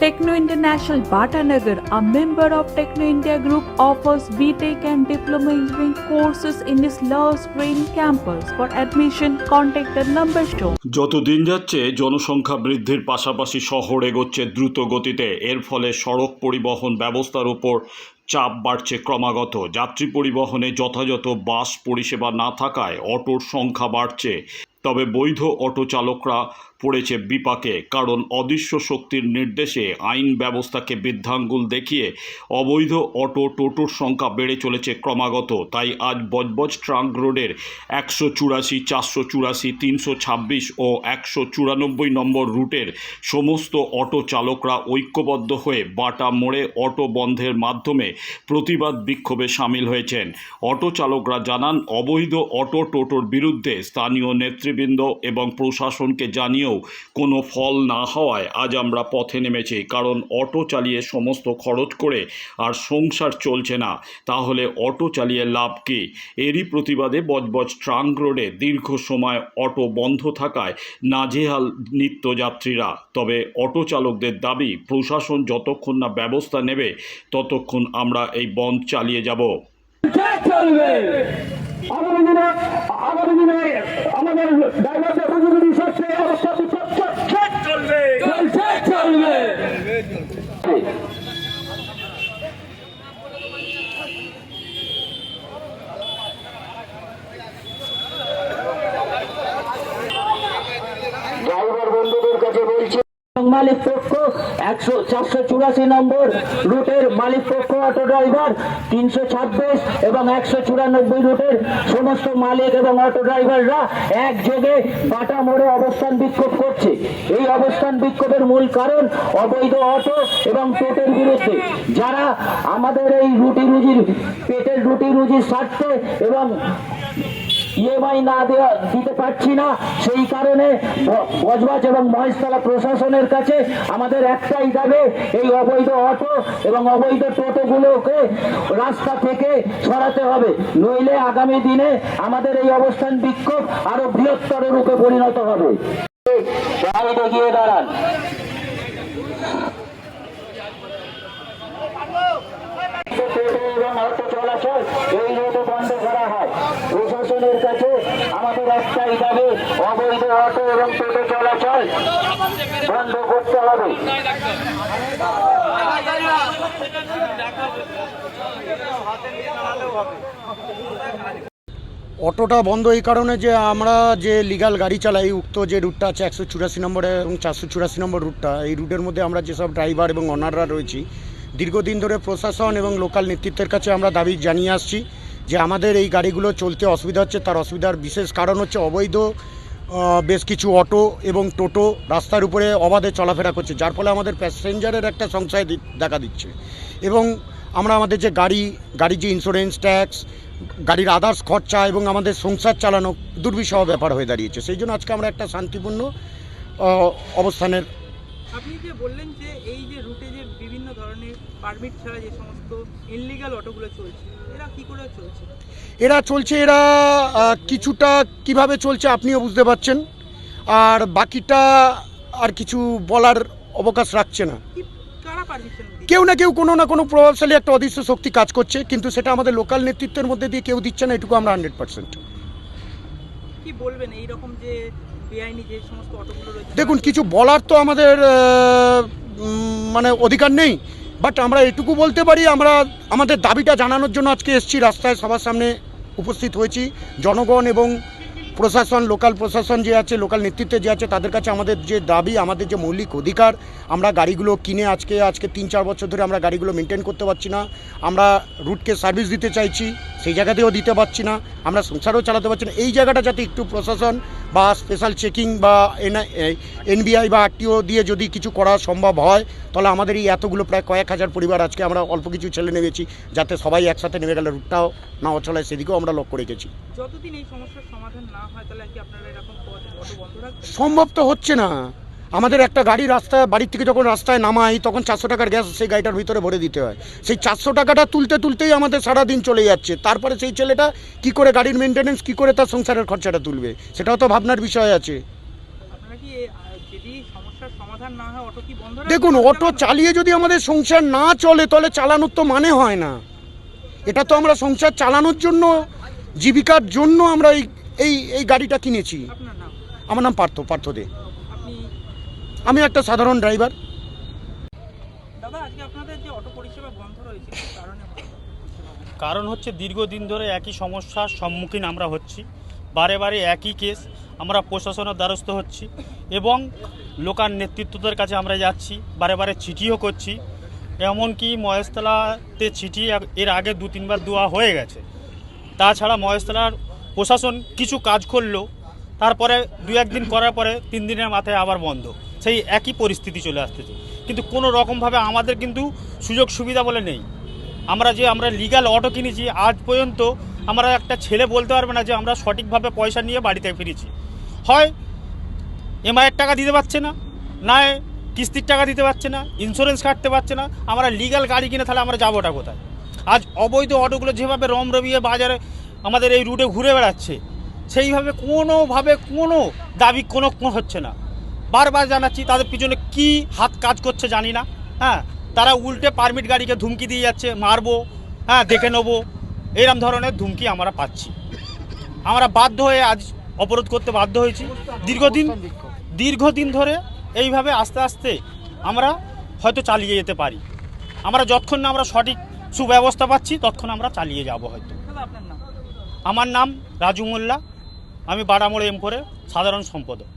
Techno International Bhatanagar, a member of Techno India Group, offers BTEC and Diploma Engineering courses in its Love Green campus. For admission, contact the number shown. যত দিন যাচ্ছে জনসংখ্যা বৃদ্ধির পাশাপাশি শহর এগোচ্ছে দ্রুত গতিতে এর ফলে সড়ক পরিবহন ব্যবস্থার উপর চাপ বাড়ছে ক্রমাগত যাত্রী পরিবহনে যথাযথ বাস পরিষেবা না থাকায় অটোর সংখ্যা বাড়ছে তবে বৈধ অটো চালকরা পড়েছে বিপাকে, কারণ অদৃশ্য শক্তির নির্দেশে আইন ব্যবস্থাকে বৃদ্ধাঙ্গুল দেখিয়ে অবৈধ অটো টোটোর সংখ্যা বেড়ে চলেছে ক্রমাগত। তাই আজ বজবজ ট্রাঙ্ক রোডের একশো চুরাশি, চারশো চুরাশি, তিনশো ছাব্বিশ ও একশো চুরানব্বই নম্বর রুটের সমস্ত অটো চালকরা ঐক্যবদ্ধ হয়ে বাটা মোড়ে অটো বন্ধের মাধ্যমে প্রতিবাদ বিক্ষোভে সামিল হয়েছেন। অটো চালকরা জানান, অবৈধ অটো টোটোর বিরুদ্ধে স্থানীয় নেতৃবৃন্দ এবং প্রশাসনকে জানিয়েও কোনো ফল না হওয়ায় আজ আমরা পথে নেমেছি, কারণ অটো চালিয়ে সমস্ত খরচ করে আর সংসার চলছে না। তাহলে অটো চালিয়ে লাভ কী? এরই প্রতিবাদে বজবজ ট্রাঙ্ক রোডে দীর্ঘ সময় অটো বন্ধ থাকায় নাজেহাল নিত্যযাত্রীরা। তবে অটো চালকদের দাবি, প্রশাসন যতক্ষণ না ব্যবস্থা নেবে, ততক্ষণ আমরা এই বন্ধ চালিয়ে যাব। আগামী দিনে আগামী দিনে আমাদের ড্রাইভারদের উপযোগী স্বাস্থ্য অবস্থা চলবে। চলবে চলবে ড্রাইভার বন্ধুদের কাছে বলছি মালিক পক্ষ, একশো চারশো চুরাশি নম্বর রুটের মালিক পক্ষ, অটো ড্রাইভার, তিনশো ছাব্বিশ এবং একশো চুরানব্বই রুটের সমস্ত মালিক এবং অটো ড্রাইভাররা একযোগে বাটা মোড়ে অবস্থান বিক্ষোভ করছে। এই অবস্থান বিক্ষোভের মূল কারণ অবৈধ অটো এবং টোটের বিরুদ্ধে। যারা আমাদের এই রুটি রুজির পেটের রুটি রুজির স্বার্থে এবং ইএমআই না দেওয়া দিতে পারছি না। সেই কারণে বজবাজ এবং মহেশতলা প্রশাসনের কাছে আমাদের একটাই দাবি, এই অবৈধ অটো এবং অবৈধ টোটোগুলোকে রাস্তা থেকে সরাতে হবে। নইলে আগামী দিনে আমাদের এই অবস্থান বিক্ষোভ আরও বৃহত্তর রূপে পরিণত হবে। দাঁড়ান টোটো এবং অটো চলাচল এই রুটে বন্ধ করা হয় প্রশাসনের কাছে দাবি অবৈধ অটো এবং টোটো চলাচল বন্ধ করতে হবে। অটোটা বন্ধ এই কারণে যে আমরা যে লিগাল গাড়ি চালাই, উক্ত যে রুটটা আছে একশো চুরাশি নম্বরে এবং চারশো চুরাশি নম্বর রুটটা এই রুটের মধ্যে আমরা যেসব ড্রাইভার এবং অনাররা রয়েছি, দীর্ঘদিন ধরে প্রশাসন এবং লোকাল নেতৃত্বের কাছে আমরা দাবি জানিয়ে আসছি। যে আমাদের এই গাড়িগুলো চলতে অসুবিধা হচ্ছে, তার অসুবিধার বিশেষ কারণ হচ্ছে অবৈধ বেশ কিছু অটো এবং টোটো রাস্তার উপরে অবাধে চলাফেরা করছে, যার ফলে আমাদের প্যাসেঞ্জারের একটা সংশয় দেখা দিচ্ছে। এবং আমরা আমাদের যে গাড়ি, গাড়ির যে ইন্স্যুরেন্স ট্যাক্স গাড়ির আদার্স খরচা এবং আমাদের সংসার চালানো দুর্বিষহ ব্যাপার হয়ে দাঁড়িয়েছে। সেই জন্য আজকে আমরা একটা শান্তিপূর্ণ অবস্থানের আপনি যে বললেন যে এই যে রুটে যে বিভিন্ন ধরনের পারমিট ছাড়া যে সমস্ত ইনলিগাল অটোগুলো চলছে এরা কি করে চলছে? এরা চলছে এরা কিছুটা কীভাবে চলছে আপনিও বুঝতে পারছেন। আর বাকিটা আর কিছু বলার অবকাশ রাখছে না। কেউ না কেউ কোনো না কোনো প্রভাবশালী একটা অদৃশ্য শক্তি কাজ করছে কিন্তু সেটা আমাদের লোকাল নেতৃত্বের মধ্যে দিয়ে কেউ দিচ্ছে না এটুকু আমরা হান্ড্রেড পার্সেন্ট কি বলবেন এই রকম যে দেখুন কিছু বলার তো আমাদের মানে অধিকার নেই। বাট আমরা এটুকু বলতে পারি আমরা আমাদের দাবিটা জানানোর জন্য আজকে এসেছি রাস্তায় সবার সামনে উপস্থিত হয়েছি। জনগণ এবং প্রশাসন লোকাল প্রশাসন যে আছে লোকাল নেতৃত্বে যে আছে, তাদের কাছে আমাদের যে দাবি, আমাদের যে মৌলিক অধিকার, আমরা গাড়িগুলো কিনে আজকে আজকে তিন, চার বছর ধরে আমরা গাড়িগুলো মেনটেন করতে পারছি না। আমরা রুটকে সার্ভিস দিতে চাইছি, সেই জায়গাতেও দিতে পারছি না। আমরা সংসারও চালাতে পারছি না। এই জায়গাটা যাতে একটু প্রশাসন বা স্পেশাল চেকিং বা এন এনবিআই বা আরটিও দিয়ে যদি কিছু করা সম্ভব হয়, তাহলে আমাদের এই এতগুলো প্রায় কয়েক হাজার পরিবার আজকে আমরা অল্প কিছু ছেলে নেমেছি, যাতে সবাই একসাথে নেমে গেলে রুটটাও না অচলায়, সেদিকেও আমরা লক্ষ্য রেখেছি। যতদিন এই সমস্যার সমাধান না সম্ভব তো হচ্ছে না। আমাদের একটা গাড়ি রাস্তায় বাড়ির থেকে যখন রাস্তায় নামাই তখন চারশো টাকার গ্যাস সেই গাড়িটার ভিতরে ভরে দিতে হয়। সেই চারশো টাকাটা তুলতে তুলতেই আমাদের সারা দিন চলে যাচ্ছে। তারপরে সেই ছেলেটা কি করে গাড়ির মেনটেনেন্স কি করে তার সংসারের খরচাটা তুলবে? সেটাও তো ভাবনার বিষয় আছে। হয়? দেখুন অটো চালিয়ে যদি আমাদের সংসার না চলে তাহলে চালানোর তো মানে হয় না। এটা তো আমরা সংসার চালানোর জন্য জীবিকার জন্য আমরা এই এই এই গাড়িটা কিনেছি। আমার নাম পার্থ পার্থ দে। আমি একটা সাধারণ ড্রাইভার। দাদা আজকে আপনাদের যে অটো পরিষেবা বন্ধ রয়েছে কি কারণে বন্ধ? কারণ হচ্ছে দীর্ঘদিন ধরে একই সমস্যার সম্মুখীন আমরা হচ্ছি। বারে বারে একই কেস আমরা প্রশাসনের দ্বারস্থ হচ্ছি এবং লোকাল নেতৃত্বদের কাছে আমরা যাচ্ছি বারে বারে চিঠিও করছি। এমনকি মহেশতলাতে চিঠি এর আগে দু তিনবার দেওয়া হয়ে গেছে। তাছাড়া মহেশতলার প্রশাসন কিছু কাজ করল, তারপরে দু একদিন করার পরে তিন দিনের মাথায় আবার বন্ধ। সেই একই পরিস্থিতি চলে আসতেছে। কিন্তু কোনো রকমভাবে আমাদের কিন্তু সুযোগ সুবিধা বলে নেই। আমরা যে আমরা লিগ্যাল অটো কিনেছি, আজ পর্যন্ত আমরা একটা ছেলে বলতে পারবে না যে আমরা সঠিকভাবে পয়সা নিয়ে বাড়িতে ফিরেছি। হয় এমআইয়ের টাকা দিতে পারছে না, নয় কিস্তির টাকা দিতে পারছে না ইন্স্যুরেন্স কাটতে পারছে না, আমরা লিগাল গাড়ি কিনে তাহলে আমরা যাবোটা কোথায়? আজ অবৈধ অটোগুলো যেভাবে রম রবিয়ে বাজারে আমাদের এই রুটে ঘুরে বেড়াচ্ছে। সেইভাবে কোনোভাবে কোনো দাবি কোনো হচ্ছে না। বারবার জানাচ্ছি, তাদের পিছনে কি হাত কাজ করছে জানি না। হ্যাঁ তারা উল্টে পারমিট গাড়িকে ধুমকি দিয়ে যাচ্ছে, মারবো হ্যাঁ দেখে নেব। এরম ধরনের ধুমকি আমরা পাচ্ছি। আমরা বাধ্য হয়ে আজ অবরোধ করতে বাধ্য হয়েছি। দীর্ঘদিন দীর্ঘদিন ধরে এইভাবে আস্তে আস্তে আমরা হয়তো চালিয়ে যেতে পারি। আমরা যতক্ষণ না আমরা সঠিক সুব্যবস্থা পাচ্ছি, ততক্ষণ আমরা চালিয়ে যাব হয়তো। আমার নাম রাজু মোল্লা। আমি বারামোড় এম করে সাধারণ সম্পাদক।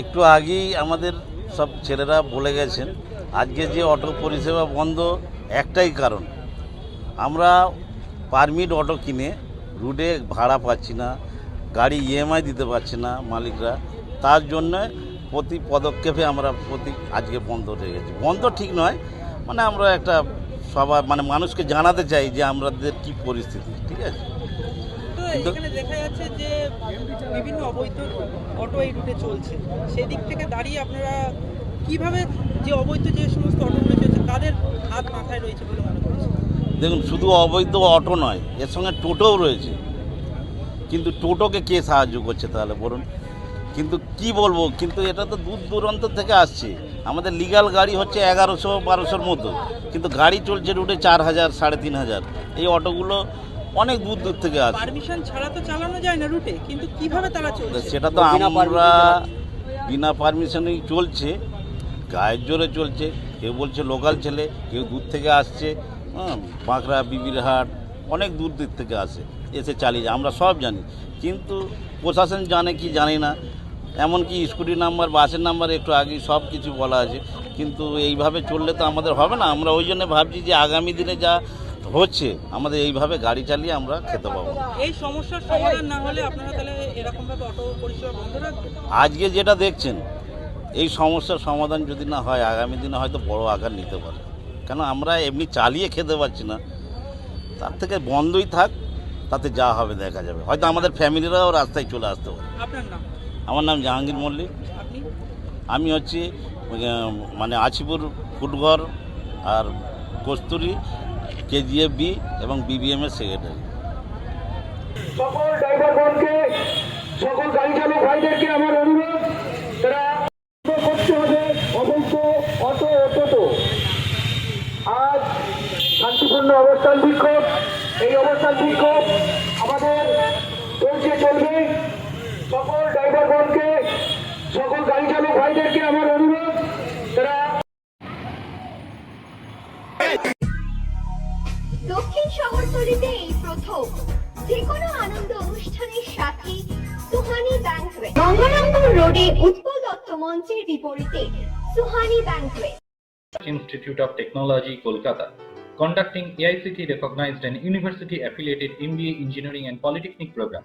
একটু আগেই আমাদের সব ছেলেরা বলে গেছেন, আজকে যে অটো পরিষেবা বন্ধ একটাই কারণ। আমরা পারমিট অটো কিনে রুটে ভাড়া পাচ্ছি না, গাড়ি ইএমআই দিতে পারছে না মালিকরা। তার জন্য প্রতি পদক্ষেপে আমরা প্রতি আজকে বন্ধ হয়ে গেছি। বন্ধ ঠিক নয় মানে আমরা একটা সবার মানে মানুষকে জানাতে চাই যে আমাদের কি পরিস্থিতি ঠিক আছে? এখানে দেখা যাচ্ছে যে বিভিন্ন অবৈধ অটো এই রুটে চলছে। সেই দিক থেকে দাঁড়িয়ে আপনারা কীভাবে যে অবৈধ যে সমস্ত অটোগুলো চলছে তাদের হাত মাথায় রয়েছে বলে মনে করছেন? দেখুন শুধু অবৈধ অটো নয় এর সঙ্গে টোটোও রয়েছে। কিন্তু টোটোকে কে সাহায্য করছে তাহলে বলুন? কিন্তু কি বলব কিন্তু এটা তো দূর দূরান্ত থেকে আসছে। আমাদের লিগাল গাড়ি হচ্ছে এগারোশো বারোশোর মতো কিন্তু গাড়ি চলছে রুটে চার হাজার সাড়ে তিন হাজার। এই অটোগুলো অনেক দূর দূর থেকে আসছে। পারমিশন ছাড়া তো চালানো যায় না রুটে কিন্তু কীভাবে তারা চলছে? সেটা তো আমরা বিনা পারমিশনেই চলছে গায়ের জোরে চলছে। কেউ বলছে লোকাল ছেলে কেউ দূর থেকে আসছে। হ্যাঁ বাঁকড়া বিবিরহাট অনেক দূর দূর থেকে আসে এসে চালিয়ে যায়। আমরা সব জানি কিন্তু প্রশাসন জানে কি জানি না এমনকি স্কুটি নাম্বার বাসের নাম্বার একটু আগে সব কিছু বলা আছে। কিন্তু এইভাবে চললে তো আমাদের হবে না। আমরা ওই জন্য ভাবছি যে আগামী দিনে যা হচ্ছে আমাদের এইভাবে গাড়ি চালিয়ে আমরা খেতে পাবো। না। এই সমস্যার সমাধান না হলে আপনারা তাহলে এরকম ভাবে অটো পরিষেবা বন্ধ রাখবেন? আজকে যেটা দেখছেন এই সমস্যার সমাধান যদি না হয় আগামী দিনে হয়তো বড় আকার নিতে পারে। কেন আমরা এমনি চালিয়ে খেতে পারছি না। তার থেকে বন্ধই থাক তাতে যা হবে দেখা যাবে। হয়তো আমাদের ফ্যামিলিরাও রাস্তায় চলে আসতে পারে। আপনার নাম? আমার নাম জাহাঙ্গীর মল্লিক। আমি হচ্ছি মানে আছিপুর ফুটঘর আর কস্তুরি কেজিএফ বি এবং বিবিএম এর সেক্রেটারি সকল ড্রাইভারগণকে সকল গাড়ি চালক ভাইদেরকে আমার অনুরোধ তারা করতে হবে অবৈধ অটো টোটো আজ শান্তিপূর্ণ অবস্থান বিক্ষোভ। এই অবস্থান বিক্ষোভ আমাদের চলছে চলবে। সকল ড্রাইভারগণকে সকল গাড়ি চালক ভাইদেরকে আমার অনুরোধ তারা দক্ষিণ শহরতলিতে এই প্রথম যে কোনো আনন্দ অনুষ্ঠানের সাথে সুহানি ব্যাংকুয়েট গঙ্গারামপুর রোডে উৎপল দত্ত মঞ্চের বিপরীতে Suhani banquet Institute of Technology, Kolkata, conducting AICT recognized and university affiliated MBA Engineering and Polytechnic program.